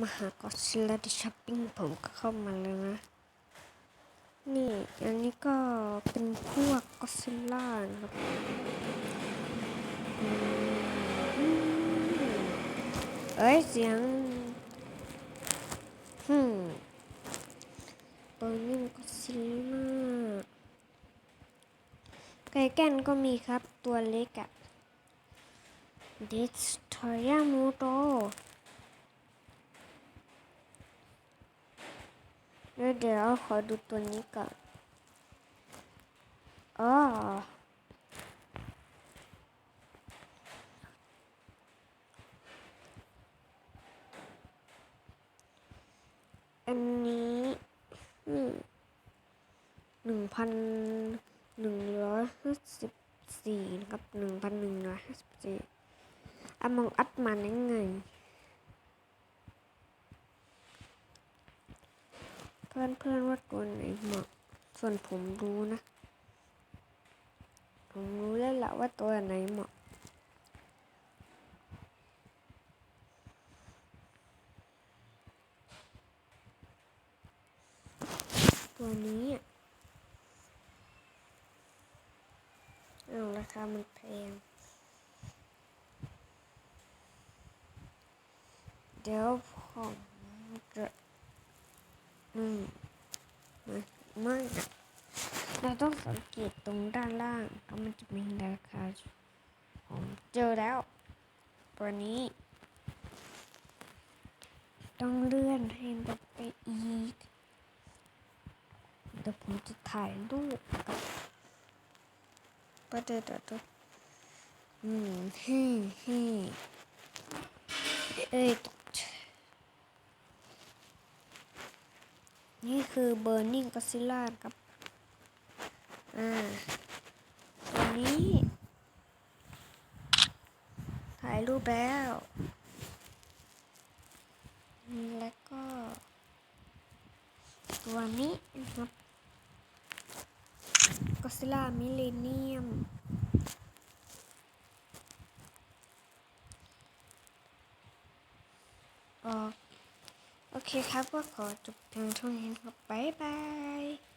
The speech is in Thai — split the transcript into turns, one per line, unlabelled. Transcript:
มาหากอซิลล่าที่ช้อปปิ้งผมก็เข้ามาแล้วนะ นี่อันนี้ก็เป็นพวกกอซิลล่านะครับอืมเอ้ย เสียงฮึมเบอร์นิ่งกอซิลล่าไก่แก่นก็มีครับตัวเล็กอะดิสทอยามูโต เดี๋ยวเดี๋ยวขอดูตัวนี้ก่อนอ๋ออันนี้หนึ่งพันหนึ่งร้อยห้าสิบสี่นะครับหนึ่งพันหนึ่งร้อยห้าสิบสี่อมองอัดมันยังไง พื่อนเพื่อนๆว่าตัวไหนเหมาะ ส่วนผมรู้นะ ผมรู้แล้วละว่าตัวไหนเหมาะตัวนี้อะเอาราคา มันแพง เดี๋ยวผมจะ อืมไม่ไม่อะเราต้องสังเกตตรงด้านล่างแล้วมันจะมีราคาอยู่ผมเจอแล้ว ตัวนี้ ต้องเลื่อนให้มันไปอีกเดี๋ยวผมจะถ่ายรูปกับประเดี๋ยวเดี๋ยวเดี๋ยวอืมเฮ้เฮ้เอ้ย นี่คือ Burning Godzilla ครับ อ่าตัวนี้ ถ่ายรูปแล้ว แล้วก็ ตัวนี้ครับ Godzilla Millennium โอโอ เคครับก็ขอจบเพียงเท่านี้ครับบ๊ายบาย